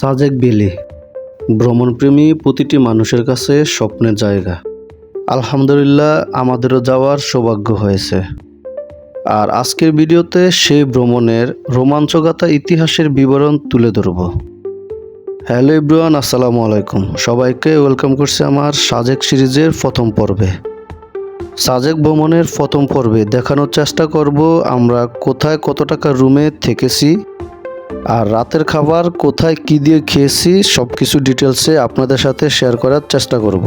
সাজেক বেলি, ভ্রমণপ্রেমী প্রতিটি মানুষের কাছে স্বপ্নের জায়গা। আলহামদুলিল্লাহ, আমাদেরও যাওয়ার সৌভাগ্য হয়েছে। আর আজকের ভিডিওতে সেই ভ্রমণের রোমাঞ্চকতা ইতিহাসের বিবরণ তুলে ধরব। হ্যালো ইব্রুয়ান আসসালামু আলাইকুম। সবাইকে ওয়েলকাম করছি আমার সাজেক সিরিজের প্রথম পর্বে। সাজেক ভ্রমণের প্রথম পর্বে দেখানোর চেষ্টা করব আমরা কোথায় কত টাকা রুমে থেকেছি আর রাতের খাবার, কোথায় কি দিয়ে খেয়েছি সব কিছু ডিটেলসে আপনাদের সাথে শেয়ার করার চেষ্টা করব।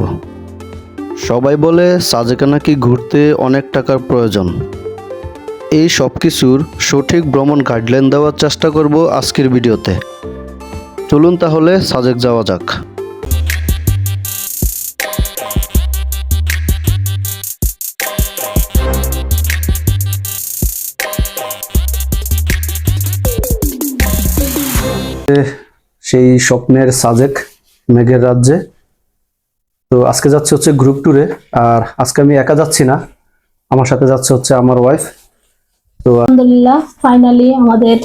সবাই বলে সাজেকে নাকি ঘুরতে অনেক টাকার প্রয়োজন। এই সব কিছুর সঠিক ভ্রমণ গাইডলাইন দেওয়ার চেষ্টা করব আজকের ভিডিওতে। চলুন তাহলে সাজেক যাওয়া যাক। সেই স্বপ্নের সাজেক মেঘের রাজ্যে। তো আজকে যাচ্ছে হচ্ছে গ্রুপ ট্যুরে আর আজকে আমি একা যাচ্ছি না আমার সাথে যাচ্ছে হচ্ছে আমার ওয়াইফ তো আলহামদুলিল্লাহ ফাইনালি আমাদের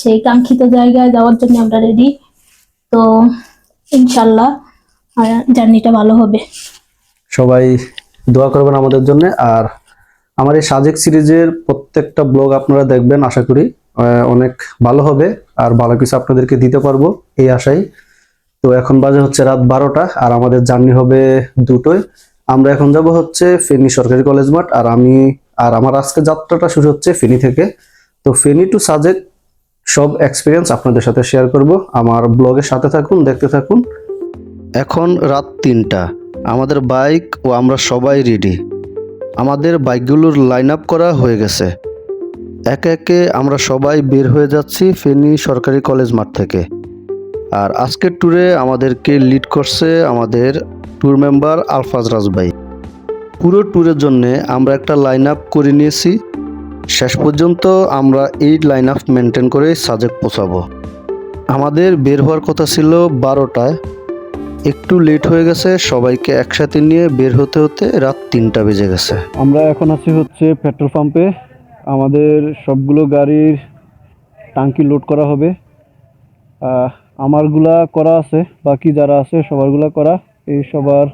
সেই কাঙ্ক্ষিত জায়গায় যাওয়ার জন্য আমরা রেডি তো ইনশাল্লাহ জার্নিটা ভালো হবে। সবাই দোয়া করবেন আমাদের জন্য আর আমার এই সাজেক সিরিজের প্রত্যেকটা ব্লগ আপনারা দেখবেন আশা করি অনেক ভালো হবে। আর ভালো কিছু আপনাদেরকে দিতে পারব এই আশাই তো এখন বাজে হচ্ছে রাত বারোটা, আর আমাদের জার্নি হবে দুটোয়। আমরা এখন যাব হচ্ছে ফেনী সরকারি কলেজ মাঠ, আর আমি আর আমার আজকে যাত্রাটা শুরু হচ্ছে ফেনী থেকে। তো ফেনী টু সাজেক সব এক্সপিরিয়েন্স আপনাদের সাথে শেয়ার করব। আমার ব্লগের সাথে থাকুন, দেখতে থাকুন। এখন রাত তিনটা। আমাদের বাইক ও আমরা সবাই রেডি আমাদের বাইকগুলোর লাইন আপ করা হয়ে গেছে। একে একে আমরা সবাই বের হয়ে যাচ্ছি ফেনী সরকারি কলেজ মাঠ থেকে। আর আজকের ট্যুরে আমাদেরকে লিড করছে আমাদের ট্যুর মেম্বার আলফাজ রাজবাই। পুরো ট্যুরের জন্য আমরা একটা লাইন আপ করে নিয়েছি। শেষ পর্যন্ত আমরা এই লাইন আপ মেনটেন করে সাজেক পৌঁছাবো। আমাদের বের হওয়ার কথা ছিল বারোটায়। একটু লেট হয়ে গেছে, সবাইকে একসাথে নিয়ে বের হতে হতে রাত তিনটা বেজে গেছে। আমরা এখন আছি হচ্ছে পেট্রোল পাম্পে। আমাদের সবগুলো গাড়ির টাঙ্কি লোড করা হবে। আমারগুলা করা আছে, বাকি যারা আছে সবারগুলা করা। এই সবার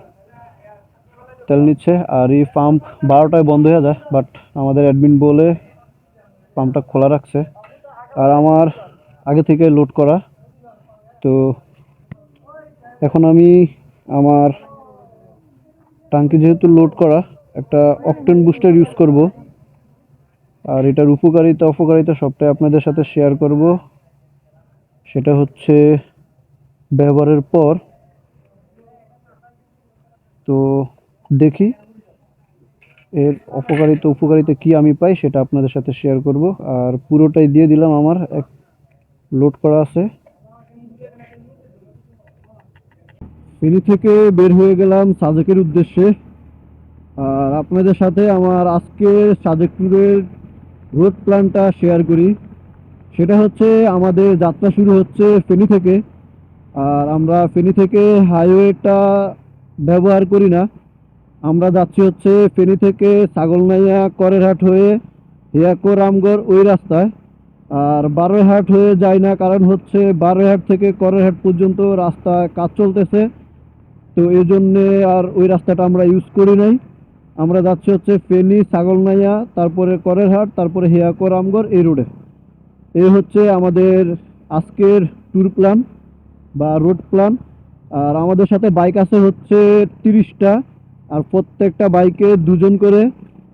তেল নিচ্ছে আর এই পাম্প বারোটায় বন্ধ হয়ে যায় বাট আমাদের অ্যাডমিন বলে পাম্পটা খোলা রাখছে। আর আমার আগে থেকে লোড করা। তো এখন আমি আমার টাঙ্কি যেহেতু লোড করা, একটা অকটেন বুস্টার ইউজ করব। আর এটার উপকারিতা, অপকারিতা সবটাই আপনাদের সাথে শেয়ার করব। সেটা হচ্ছে ব্যবহারের পর। তো দেখি এর অপকারিতা, উপকারিতা কি আমি পাই সেটা আপনাদের সাথে শেয়ার করব। আর পুরোটাই দিয়ে দিলাম আমার, এক লোড করা আছে। ফেনী থেকে বের হয়ে গেলাম সাজেকের উদ্দেশ্যে। আর আপনাদের সাথে আমার আজকে সাজেক ট্যুরের রোড প্ল্যানটা শেয়ার করি। সেটা হচ্ছে আমাদের যাত্রা শুরু হচ্ছে ফেনি থেকে। আর আমরা ফেনি থেকে হাইওয়েটা ব্যবহার করি না। আমরা যাচ্ছি হচ্ছে ফেনি থেকে ছাগলনাইয়া করেরহাট হয়ে হিয়াকো রামগড় ওই রাস্তায়। আর বারোহাট হয়ে যায় না কারণ হচ্ছে বারোহাট থেকে করেরহাট পর্যন্ত রাস্তা কাজ চলতেছে। তো এই জন্যে আর ওই রাস্তাটা আমরা ইউজ করি নাই। আমরা যাচ্ছি হচ্ছে ফেনী ছাগলনাইয়া তারপরে করেরহাট, তারপরে হিয়াকো রামগড় এই রোডে এই হচ্ছে আমাদের আজকের ট্যুর প্ল্যান বা রোড প্ল্যান আর আমাদের সাথে বাইক আছে হচ্ছে তিরিশটা। আর প্রত্যেকটা বাইকে দুজন করে।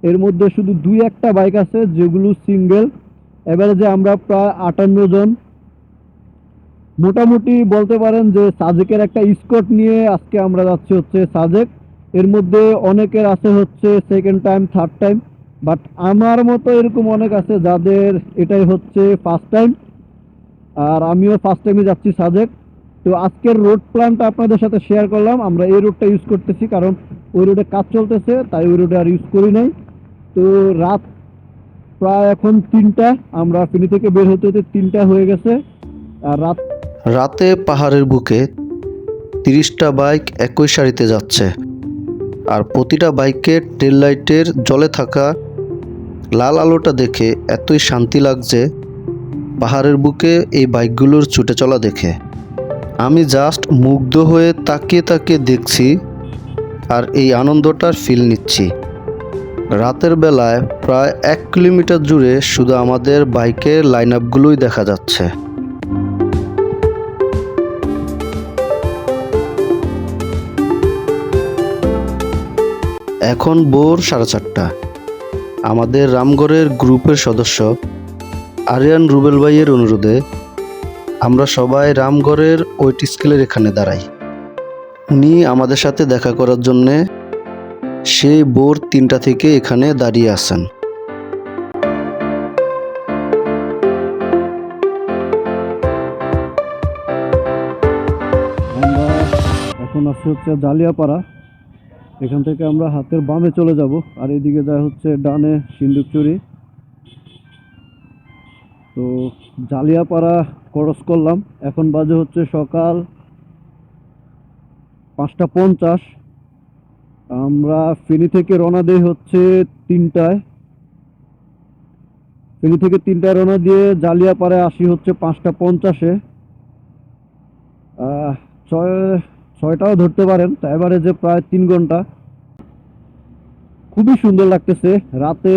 এর মধ্যে শুধু দুই একটা বাইক আছে, যেগুলো সিঙ্গেল যে আমরা প্রায় আটান্ন জন। মোটামুটি বলতে পারেন যে সাজেকের একটা স্কট নিয়ে আজকে আমরা যাচ্ছি হচ্ছে সাজেক। এর মধ্যে অনেকের আছে হচ্ছে second time third time but আমার মতো এরকম অনেক আছে যাদের এটাই হচ্ছে ফার্স্ট টাইম আর আমিও ফার্স্ট টাইমে যাচ্ছি সাজেক। তো আজকের রোড প্ল্যানটা আপনাদের সাথে শেয়ার করলাম। আমরা এই রোডটা ইউজ করতেছি, কারণ ওই রোডে কাজ চলতেছে, তাই ওই রোডে আর ইউজ করি নাই। তো রাত প্রায় এখন তিনটা, আমরা ফিনি থেকে বের হতে হতে তিনটা হয়ে গেছে, আর রাত রাতে পাহাড়ের বুকে তিরিশটা বাইক একই সারিতে যাচ্ছে। আর প্রতিটা বাইকের টেল লাইটের জলে থাকা লাল আলোটা দেখে এতই শান্তি লাগছে, পাহাড়ের বুকে এই বাইকগুলোর ছুটে চলা দেখে। আমি জাস্ট মুগ্ধ হয়ে তাকিয়ে তাকিয়ে দেখছি আর এই আনন্দটার ফিল নিচ্ছি। রাতের বেলায় প্রায় এক কিলোমিটার জুড়ে শুধু আমাদের বাইকের লাইন আপগুলোই দেখা যাচ্ছে। এখন ভোর সাড়ে চারটা। আমাদের রামগড়ের গ্রুপের সদস্য আরিয়ান রুবেল ভাইয়ের অনুরোধে আমরা সবাই রামগড়ের ওয়েট স্কেলের এখানে দাঁড়াই। উনি আমাদের সাথে দেখা করার জন্যে সেই ভোর তিনটা থেকে এখানে দাঁড়িয়ে আমরা এখন আসছি হচ্ছে জালিয়াপাড়া। এখান থেকে আমরা হাতের বামে চলে যাব, আর এদিকে যায় হচ্ছে ডানে সিন্দুকচুরি তো জালিয়াপাড়া ক্রস করলাম, এখন বাজে হচ্ছে সকাল পাঁচটা পঞ্চাশ। আমরা ফেনী থেকে রওনা দিই হচ্ছে তিনটায়। ফেনি থেকে তিনটায় রওনা দিয়ে জালিয়াপাড়ায় আসি হচ্ছে পাঁচটা পঞ্চাশে। ছয় ছয়টাও ধরতে পারেন, তা যে প্রায় তিন ঘণ্টা। খুবই সুন্দর লাগতেছে। রাতে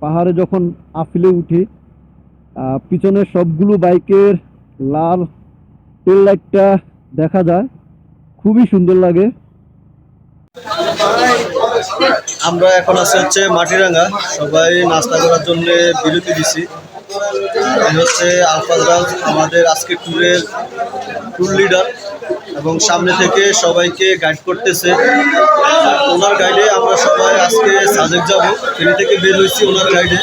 পাহাড়ে যখন আফিলে উঠি পিছনের সবগুলো বাইকের লাল তেল লাইটটা দেখা যায়। খুবই সুন্দর লাগে। আমরা এখন আছি হচ্ছে মাটিরাঙ্গা। সবাই নাস্তা করার জন্য বিরতি দিছি। হচ্ছে আলফাজ আমাদের আজকে ট্যুরের ট্যুর লিডার এবং সামনে থেকে সবাইকে গাইড করতেছে। ওনার গাইডে আমরা সবাই আজকে সাজেক যাব। ফেরি থেকে বের হয়েছি ওনার গাইডে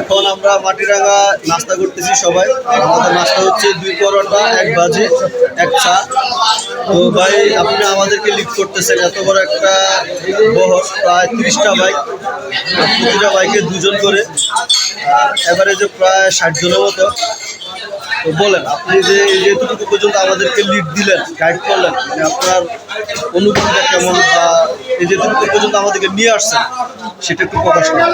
এখন আমরা মাটিরাঙ্গা নাস্তা করতেছি সবাই। আমাদের নাস্তা হচ্ছে দুই পরোটা, এক ভাজি, এক চা। তো ভাই, আপনি আমাদেরকে লিড করতেছেন। এত বড় একটা বহর, প্রায় তিরিশটা বাইক প্রতিটা বাইকে দুজন করে। এভারেজে প্রায় ষাট জনের মতো। বলেন, আপনি যে যেটুকু পর্যন্ত আমাদেরকে লিড দিলেন গাইড করলেন মানে আপনার অনুভূতিটা কেমন বা এই যেটুকু পর্যন্ত আমাদেরকে নিয়ে আসছেন, সেটা একটু প্রকাশ করেন।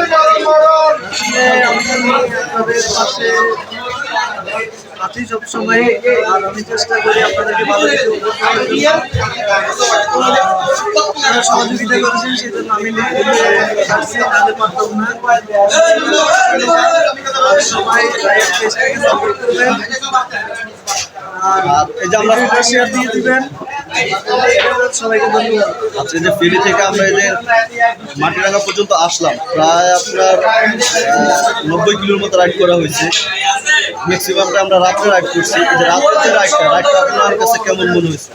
আছি সবসময় আমি চেষ্টা করি আপনাদেরকে ভালো কিছু। আপনারা সহযোগিতা করেছেন, সেজন্য আমি পারছি তাদের পারতাম না সবাই করবেন আর এই যে আমরা শেয়ার দিয়ে দিবেন আচ্ছা এই যে ফেরি থেকে আমরা এই যে মাটিরাঙ্গা পর্যন্ত আসলাম প্রায় আপনার নব্বই কিলোর মতো রাইড করা হয়েছে ম্যাক্সিমামটা আমরা রাত্রে রাইড করছি যে রাত্রে যে রাইডটা রাইডটা আপনার কাছে কেমন মনে হয়েছে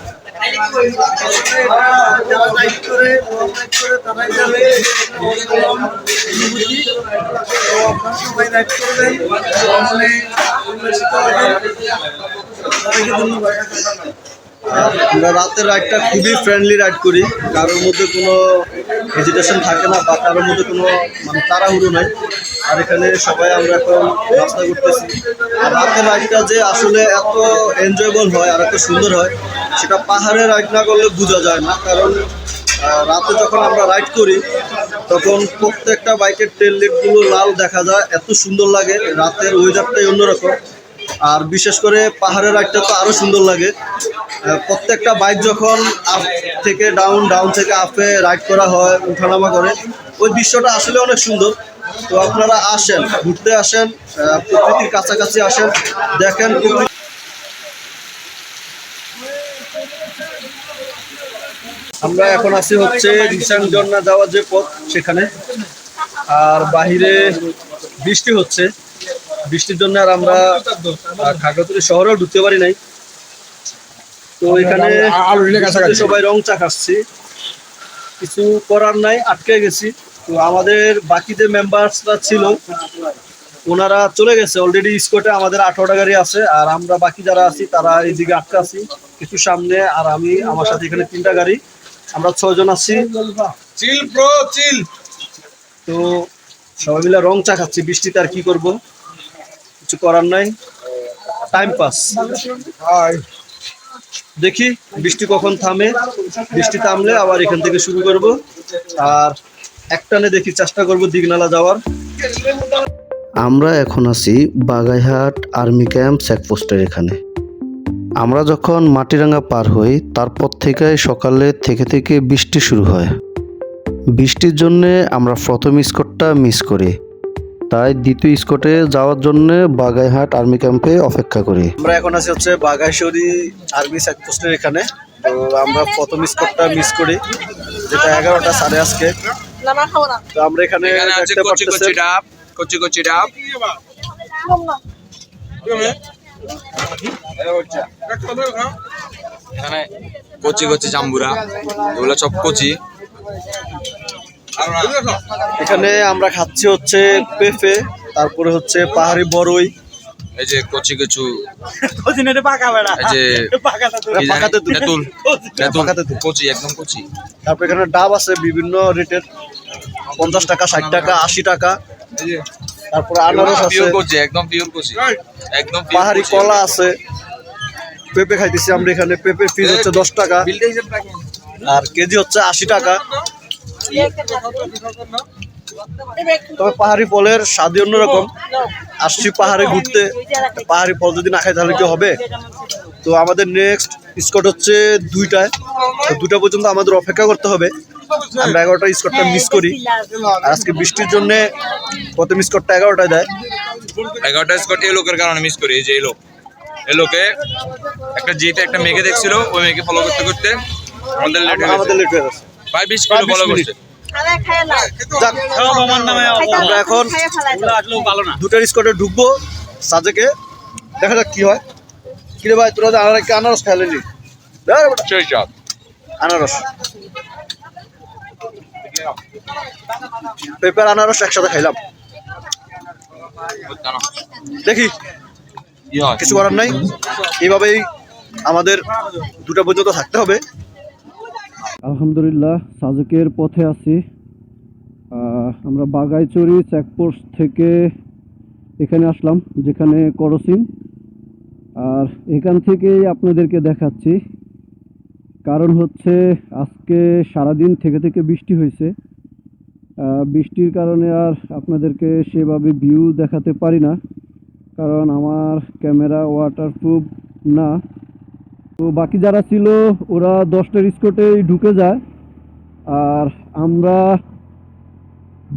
ধন্যবাদ আমরা রাতের রাইডটা খুবই ফ্রেন্ডলি রাইড করি। কারোর মধ্যে কোনো হেজিটেশন থাকে না বা কারোর মধ্যে কোনো মানে তাড়াহুড়ো নাই। আর এখানে সবাই আমরা এখন রাস্তা করতেছি আর রাতের রাইডটা যে আসলে এত এনজয়েবল হয় আর এত সুন্দর হয়, সেটা পাহাড়ে রাইড না করলে বোঝা যায় না। কারণ রাতে যখন আমরা রাইড করি, তখন প্রত্যেকটা বাইকের টেল লিটগুলো লাল দেখা যায়, এত সুন্দর লাগে। রাতের ওয়েদারটাই অন্যরকম। আর বিশেষ করে পাহাড়ের রাইডটা তো আরও সুন্দর লাগে। প্রত্যেকটা বাইক যখন আপ থেকে ডাউন ডাউন থেকে আপে রাইড করা হয়, উঠানামা করে, ওই দৃশ্যটা আসলে অনেক সুন্দর। তো আপনারা আসেন, ঘুরতে আসেন প্রকৃতির কাছাকাছি আসেন, দেখেন আমরা এখন আছি হচ্ছে রিসান ঝর্ণা যাওয়ার যে পথ সেখানে। আর বাহিরে বৃষ্টি হচ্ছে। বৃষ্টির জন্য আর আমরা খাগড়াছড়ি শহরেও ঢুকতে পারি নাই। তো এখানে সবাই রং চা খাচ্ছি। কিছু করার নাই আটকে গেছি। তো আমাদের বাকি যে মেম্বার্সরা ছিল ওনারা চলে গেছে। অলরেডি স্কোটে আমাদের আঠারোটা গাড়ি আছে। আর আমরা বাকি যারা আছি তারা এইদিকে আটকে আছি। কিছু সামনে আর আমি আমার সাথে এখানে তিনটা গাড়ি। আমরা ছজন আছি। চিল ব্রো চিল তো সবাই মিলে রং চা খাচ্ছি। বৃষ্টিতে আর কি করব? কিছু করার নাই। টাইম পাস দেখি বৃষ্টি কখন থামে। বৃষ্টি থামলে আবার এখান থেকে শুরু করব। আর একটানে দেখি চেষ্টা করব দিগনালা যাওয়ার। আমরা এখন আছি বাগাইহাট আর্মি ক্যাম্প চেকপোস্টের এখানে। আমরা যখন মাটিরাঙ্গা পার হই তারপর থেকে সকালে থেকে থেকে বৃষ্টি শুরু হয়। বৃষ্টির জন্যে আমরা প্রথম স্কটটা মিস করি। তাই দ্বিতীয় স্কটে যাওয়ার জন্য বাগাইহাট আর্মি ক্যাম্পে অপেক্ষা করি। আমরা এখন আছি হচ্ছে বাঘাইশরী আর্মি চেকপোস্টের এখানে। তো আমরা প্রথম স্কোরটা মিস করি যেটা এগারোটা সাড়ে আজকে। তো আমরা এখানে এখানে আছে দেখতে কচি কচি ডাব কচি কচি ডাব। এখানে কচি কচি জাম্বুরা এগুলো সব কচি। এখানে আমরা খাচ্ছি হচ্ছে পেঁপে তারপরে হচ্ছে পাহাড়ি বড়ই এই যে কচি কচু এই যে এটা কি জানি? পাকাতে তেঁতুল। তেঁতুল পাকাতে তুল। কচি একদম কচি। তারপর এখানে ডাব আছে বিভিন্ন রেটের পঞ্চাশ টাকা ষাট টাকা আশি টাকা। তারপরে আনারস আছে। কচি একদম পিওর কচি। একদম পাহাড়ি কলা আছে। পেঁপে খাইতেছি আমরা এখানে। পেঁপের পিস হচ্ছে দশ টাকা। আর কেজি হচ্ছে আশি টাকা। তবে পাহাড়ি ফলের স্বাদই অন্যরকম। আসছি পাহাড়ে ঘুরতে। পাহাড়ি ফল যদি না খাই তাহলে কি হবে? তো আমাদের নেক্সট স্কট হচ্ছে দুইটায়। তো দুটা পর্যন্ত আমাদের অপেক্ষা করতে হবে। আমরা এগারোটা স্কটটা মিস করি। আর আজকে বৃষ্টির জন্য প্রথম স্কটটা এগারোটায় দেয়। এগারোটা স্কট এই লোকের কারণে মিস করি। এই যে এই লোক। এই লোকে একটা জিতে একটা মেয়েকে দেখছিল। ওই মেয়েকে ফলো করতে করতে আমাদের লেট হয়ে গেছে। লেট হয়ে গেছে প্রায় বিশ কিলো প্রায় 20 ফলো মিনিট। করছে আমরা এখন দুটার স্কটে ঢুকবো সাজেকে। দেখা যাক কি হয়। কিরে ভাই তোরা যে আনার আনারস খেলে নি? সেই চাপ আনারস। পেপার আনারস একসাথে খাইলাম। দেখি। কিছু করার নাই। এইভাবেই আমাদের দুটা পর্যন্ত থাকতে হবে। আলহামদুলিল্লাহ, সাজেকের পথে আছি। আমরা বাগাইচুরি চেকপোস্ট থেকে এখানে আসলাম, যেখানে করসিং আর এখান থেকেই আপনাদেরকে দেখাচ্ছি। কারণ হচ্ছে আজকে সারাদিন থেকে থেকে বৃষ্টি হয়েছে। বৃষ্টির কারণে আর আপনাদেরকে সেভাবে ভিউ দেখাতে পারি না। কারণ আমার ক্যামেরা ওয়াটারপ্রুফ না। তো বাকি যারা ছিল, ওরা দশটার স্কোটেই ঢুকে যায়। আর আমরা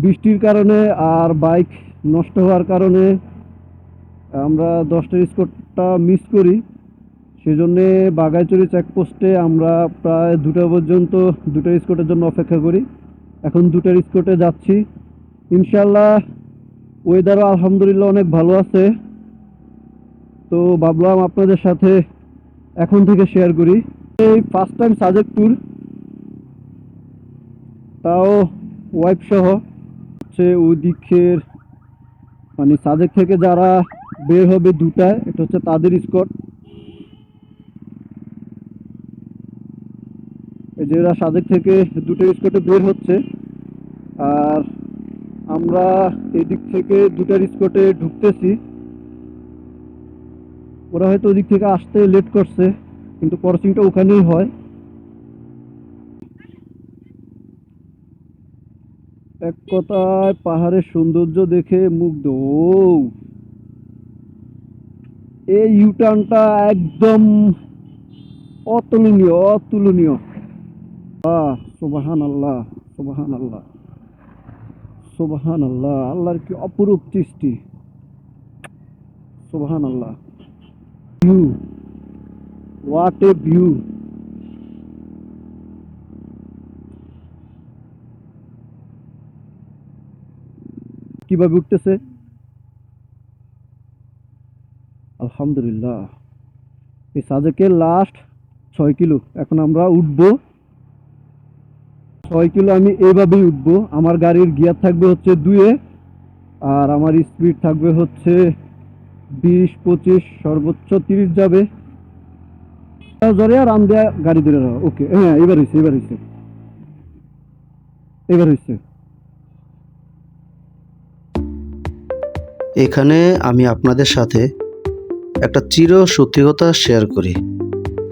বৃষ্টির কারণে আর বাইক নষ্ট হওয়ার কারণে আমরা দশটার স্কোটটা মিস করি। সেজন্যে বাগাইচুরি চেকপোস্টে আমরা প্রায় দুটা পর্যন্ত দুটার স্কোটের জন্য অপেক্ষা করি। এখন দুটার স্কোটে যাচ্ছি। ইনশাল্লাহ ওয়েদারও আলহামদুলিল্লাহ অনেক ভালো আছে। তো ভাবলাম আপনাদের সাথে এখন থেকে শেয়ার করি। এই ফার্স্ট টাইম সাজেক ট্যুর তাও ওয়াইফ সহ। হচ্ছে ওই দিকের মানে সাজেক থেকে যারা বের হবে দুটায়, এটা হচ্ছে তাদের স্কট এই যে এরা সাজেক থেকে দুটো স্কটে বের হচ্ছে। আর আমরা এদিক থেকে দুটার স্কটে ঢুকতেছি। ওরা হয়তো ওদিক থেকে আসতে লেট করছে, কিন্তু ক্রসিংটা ওখানেই হয়। এক কথায় পাহাড়ের সৌন্দর্য দেখে মুগ্ধ এই ইউটার্নটা একদম অতুলনীয় অতুলনীয়। আহ সুবাহান আল্লাহ সুবাহান আল্লাহ সুবাহান আল্লাহ আল্লাহর কি অপরূপ সৃষ্টি। সুবাহান আল্লাহ view. What a view. কীভাবে উঠতেছে? আলহামদুলিল্লাহ। এই সাজেকের লাস্ট ছয় কিলো। এখন আমরা উঠবো। ছয় কিলো আমি এইভাবেই উঠবো। আমার গাড়ির গিয়ার থাকবে হচ্ছে দুয়ে, আর আমার স্পিড থাকবে হচ্ছে বিশ, পঁচিশ, সর্বোচ্চ তিরিশ যাবে। জরে আর আম দেয়া, গাড়ি ধরে রাখো। ওকে হ্যাঁ এবার হয়েছে এবার হয়েছে এবার হয়েছে এখানে আমি আপনাদের সাথে একটা চির সত্যি কথা শেয়ার করি।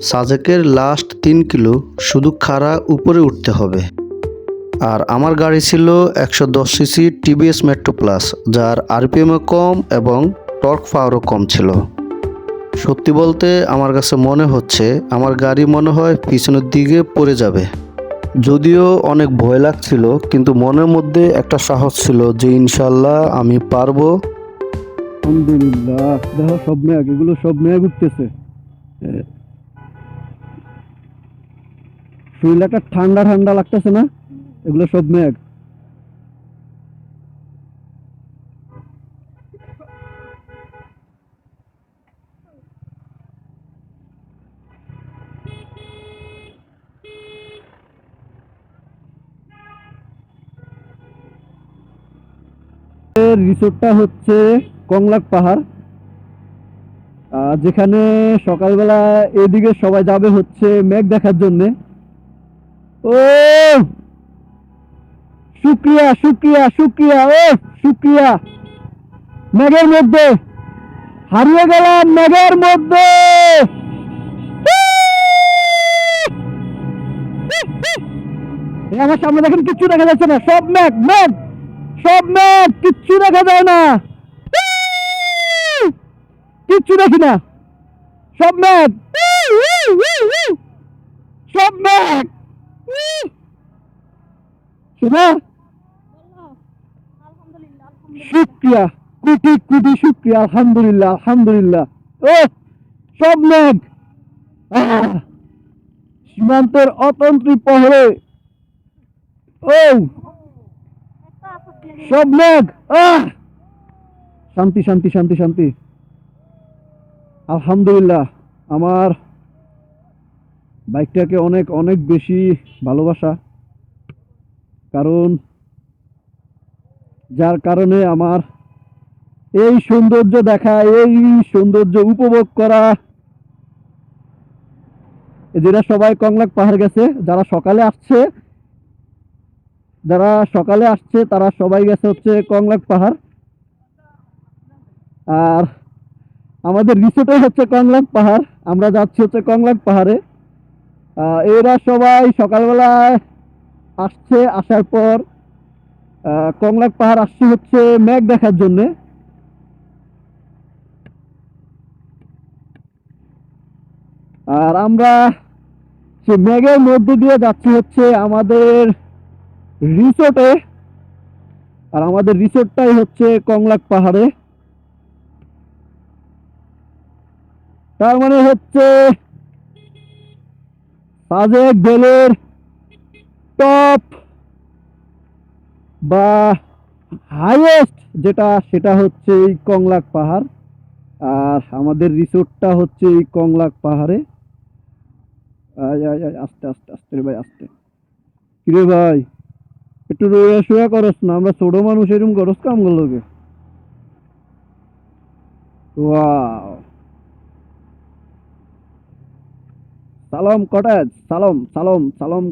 সাজেকের লাস্ট তিন কিলো শুধু খাড়া উপরে উঠতে হবে। আর আমার গাড়ি ছিল একশো দশ সিসি টিভিএস মেট্রো প্লাস যার আরপিএমও কম এবং টর্ক পাওয়ারও কম ছিল। সত্যি বলতে আমার কাছে মনে হচ্ছে আমার গাড়ি মনে হয় পিছনের দিকে পড়ে যাবে। যদিও অনেক ভয় লাগছিল কিন্তু মনের মধ্যে একটা সাহস ছিল যে ইনশাল্লাহ আমি পারব। আলহামদুলিল্লাহ দেখো সব মেঘ এগুলো সব মেঘ উঠতেছে। এ, শরীর একটা ঠান্ডা ঠান্ডা লাগতেছে না? এগুলো সব মেঘ। রিসোর্টটা হচ্ছে কংলাক পাহাড়। যেখানে সকালবেলা এদিকে সবাই যাবে হচ্ছে মেঘ দেখার জন্য। ও! শুক্রিয়া শুক্রিয়া শুক্রিয়া, ও, শুক্রিয়া। মেঘের মধ্যে। হারিয়ে গেলাম মেঘের মধ্যে। আমার সামনে দেখেন, কিচ্ছু দেখা যাচ্ছে না। সব মেঘ মেঘ। সব মেঘ কিচ্ছু দেখা যায় না। কিচ্ছু দেখি না। সব মেঘ সব মেঘ শোনা? শুক্রিয়া। কোটি কোটি শুক্রিয়া। আলহামদুলিল্লাহ আলহামদুলিল্লাহ। ও, সব আহ! সীমান্তের অতন্ত্রী পহরে। ও। সব আহ! শান্তি শান্তি শান্তি শান্তি। আলহামদুলিল্লাহ, আমার বাইকটাকে অনেক অনেক বেশি ভালোবাসা। কারণ যার কারণে আমার এই সৌন্দর্য দেখা, এই সৌন্দর্য উপভোগ করা। যেটা সবাই কংলাক পাহাড় গেছে, যারা সকালে আসছে যারা সকালে আসছে, তারা সবাই গেছে হচ্ছে কংলাক পাহাড়। আর আমাদের রিসোর্টে হচ্ছে কংলাক পাহাড়। আমরা যাচ্ছি হচ্ছে কংলাক পাহাড়ে। এরা সবাই সকালবেলায় আসছে, আসার পর কংলাক পাহাড় আসছে হচ্ছে মেঘ দেখার জন্যে। আর আমরা সে মেঘের মধ্যে দিয়ে যাচ্ছি হচ্ছে আমাদের রিসোর্টে, আর আমাদের রিসোর্টটাই হচ্ছে কংলাক পাহাড়ে। তার মানে হচ্ছে সাজেক বেলের টপ বা হাইয়েস্ট যেটা, সেটা হচ্ছে এই কংলাক পাহাড়, আর আমাদের রিসোর্টটা হচ্ছে এই কংলাক পাহাড়ে। আস্তে আস্তে আস্তে ভাই, আস্তে। কিরে ভাই? একটু রয়ে শুয়ে করস না, আমরা ছোট মানুষ এরকম করস কটেজ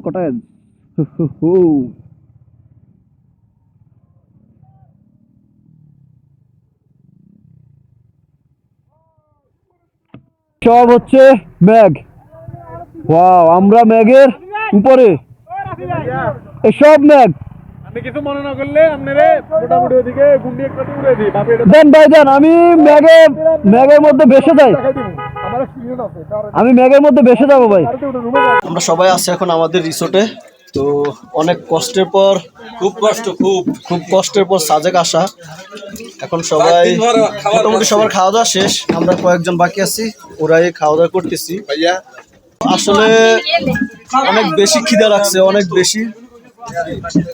কটেজ। সব হচ্ছে ম্যাগ ওয়াও আমরা ম্যাগের উপরে। সব ম্যাগ আপনি কিছু মনে না করলে আপনারে মোটামুটি ওদিকে গুন্ডি একটা উড়ে দিই বাপে এটা দেন ভাই দেন আমি ম্যাগে ম্যাগের মধ্যে বেসে যাই। আমি ম্যাগের মধ্যে বেসে যাব ভাই। আমরা সবাই আছি এখন আমাদের রিসোর্টে তো অনেক কষ্টের পর খুব কষ্ট খুব। খুব কষ্টের পর সাজেক আসা। এখন সবাই মোটামুটি সবার খাওয়া দাওয়া শেষ। আমরা কয়েকজন বাকি আছি ওরাই খাওয়া দাওয়া করতেছি। ভাইয়া। আসলে অনেক বেশি খিদা লাগছে অনেক বেশি।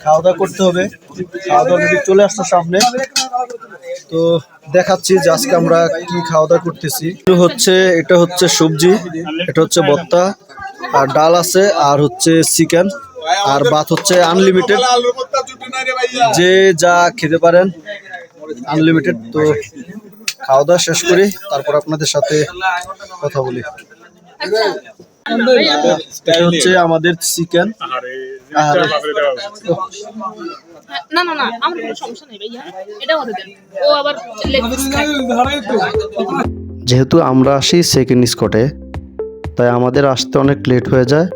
খাওয়া দাওয়া করতে হবে। খাওয়া দাওয়া চলে আসতো সামনে। তো দেখাচ্ছি যে আজকে আমরা কি খাওয়া দাওয়া করতেছি হচ্ছে, এটা হচ্ছে সবজি, এটা হচ্ছে ভর্তা, আর ডাল আছে, আর হচ্ছে চিকেন, আর ভাত হচ্ছে আনলিমিটেড যে যা খেতে পারেন আনলিমিটেড তো খাওয়া দাওয়া শেষ করি, তারপর আপনাদের সাথে কথা বলি। এটা হচ্ছে আমাদের চিকেন। না না না আমার কোনো সমস্যা নেই ভাইয়া। এটা হতে দেন। ও আবার লেগ পিস খায়। যেহেতু আমরা আসি সেকেন্ড স্পটে তাই আমাদের আসতে অনেক লেট হয়ে যায়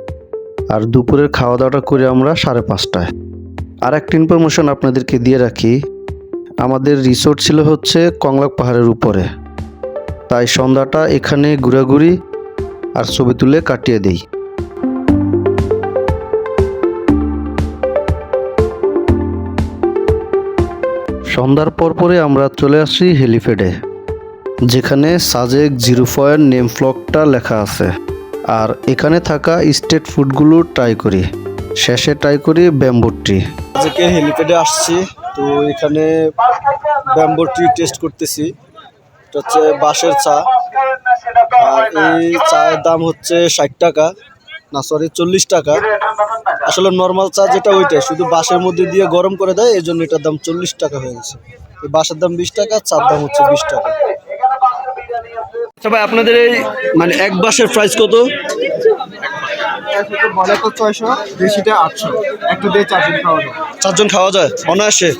আর দুপুরের খাওয়া দাওয়াটা করি আমরা সাড়ে পাঁচটায়। আর একটা ইনফরমেশন আপনাদেরকে দিয়ে রাখি আমাদের রিসোর্ট ছিল হচ্ছে কংলাক পাহাড়ের উপরে। তাই সন্ধ্যাটা এখানে ঘোরাঘুরি আর ছবি তুলে কাটিয়ে দিই। সন্ধ্যার পর পরে আমরা চলে আসি হেলিপ্যাডে, যেখানে সাজেক জিরো পয়েন্ট নেম ফ্লকটা লেখা আছে। আর এখানে থাকা স্টেট ফুডগুলো ট্রাই করি। শেষে ট্রাই করি ব্যাম্বু ট্রি। আজকে হেলিপ্যাডে আসছি, তো এখানে ব্যাম্বো ট্রি টেস্ট করতেছি। এটা হচ্ছে বাঁশের চা। এই চায়ের দাম হচ্ছে ষাট টাকা না সরি চল্লিশ টাকা। আসলে নর্মাল চা যেটা ওইটা শুধু বাঁশের মধ্যে দিয়ে গরম করে দেয় এই জন্য এটার দাম চল্লিশ টাকা হয়ে গেছে। এই বাঁশের দাম বিশ টাকা চার দাম হচ্ছে বিশ টাকা। আচ্ছা ভাই আপনাদের এই মানে এক বাসের প্রাইস কত? ছয়শো দেশিটা আটশো। একটু দিয়ে চারজন খাওয়া দাওয়া চারজন খাওয়া যায়? অনায়াসে।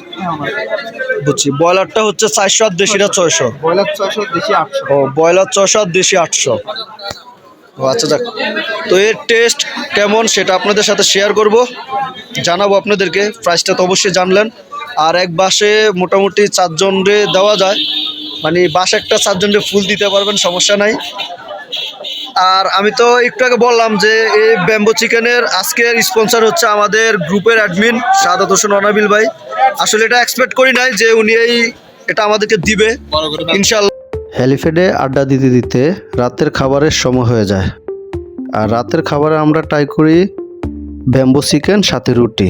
বুঝছি। ব্রয়লারটা হচ্ছে চারশো আর দেশিটা ছয়শো। ব্রয়লার ছয়শো দেশি আটশো। ও ব্রয়লার ছশো আর দেশি আটশো। ও আচ্ছা যাক। তো এর টেস্ট কেমন সেটা আপনাদের সাথে শেয়ার করব। জানাব আপনাদেরকে। প্রাইসটা তো অবশ্যই জানলেন। আর এক বাসে মোটামুটি চারজনরে দেওয়া যায়। মানে বাস একটা চারজনরে ফুল দিতে পারবেন সমস্যা নাই। আর আমি তো একটু আগে বললাম যে এই ব্যাম্বো চিকেনের আজকের স্পন্সর হচ্ছে আমাদের গ্রুপের অ্যাডমিন সাদাত হোসেন অনাবিল ভাই। আসলে এটা এক্সপেক্ট করি নাই যে উনি এই এটা আমাদেরকে দিবে। ইনশাল্লাহ হেলিপ্যাডে আড্ডা দিতে দিতে রাতের খাবারের সময় হয়ে যায়। আর রাতের খাবারে আমরা ট্রাই করি ব্যাম্বো চিকেন সাথে রুটি।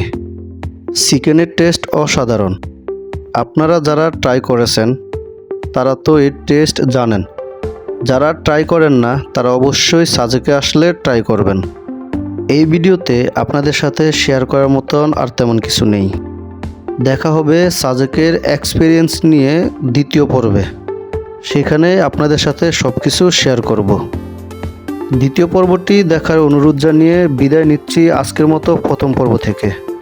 চিকেনের টেস্ট অসাধারণ। আপনারা যারা ট্রাই করেছেন, তারা তো এর টেস্ট জানেন। যারা ট্রাই করেন না, তারা অবশ্যই সাজেকে আসলে ট্রাই করবেন। এই ভিডিওতে আপনাদের সাথে শেয়ার করার মতন আর তেমন কিছু নেই। দেখা হবে সাজেকের এক্সপিরিয়েন্স নিয়ে দ্বিতীয় পর্বে। সেখানে আপনাদের সাথে সব কিছু শেয়ার করব। দ্বিতীয় পর্বটি দেখার অনুরোধ জানিয়ে বিদায় নিচ্ছি আজকের মতো প্রথম পর্ব থেকে।